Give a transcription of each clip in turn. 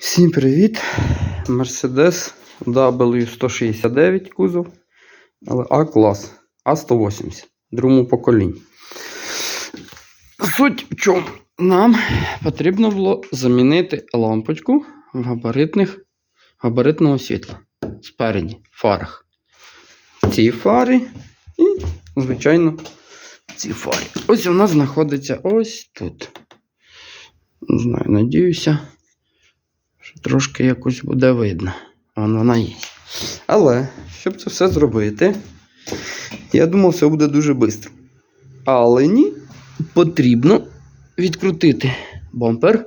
Всім привіт! Mercedes W169 кузов, але А-клас, А180, другому поколінні. Суть в чому? Нам потрібно було замінити лампочку в габаритних, габаритного світла спереді, фарах. Ці фари і, звичайно, ці фари. Ось вона знаходиться ось тут. Не знаю, надіюся що трошки якось буде видно. Вон вона є. Але, щоб це все зробити, я думав, все буде дуже швидко. Але ні, потрібно відкрутити бампер.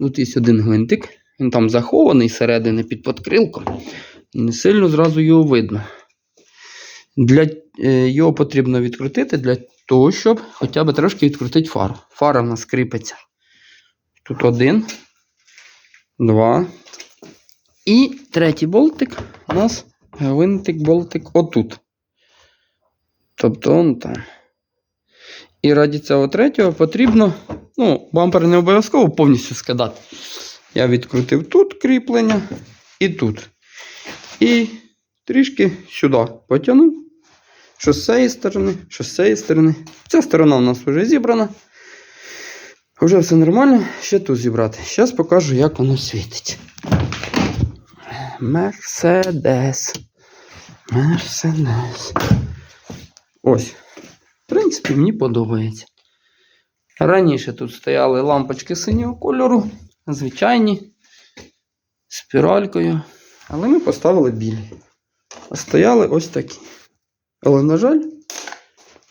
Тут є один гвинтик. Він там захований зсередини під подкрилком. Не сильно зразу його видно. Для е, його потрібно відкрутити для того, щоб хоча б трошки відкрутити фару. Фара в нас кріпиться. Тут один, два. І третій болтик у нас гвинтик болтик отут. Тобто он там. І раді цього третього потрібно. Ну, бампер не обов'язково повністю скидати. Я відкрутив тут кріплення і тут. І трішки сюди потягнув. Що з цієї сторони, що з цієї сторони. Ця сторона у нас вже зібрана. Вже все нормально, ще тут зібрати. Зараз покажу, як воно світить. Мерседес. Мерседес. Ось. В принципі, мені подобається. Раніше тут стояли лампочки синього кольору, звичайні, спіралькою. Але ми поставили білі. А стояли ось такі. Але, на жаль,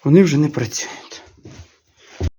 вони вже не працюють.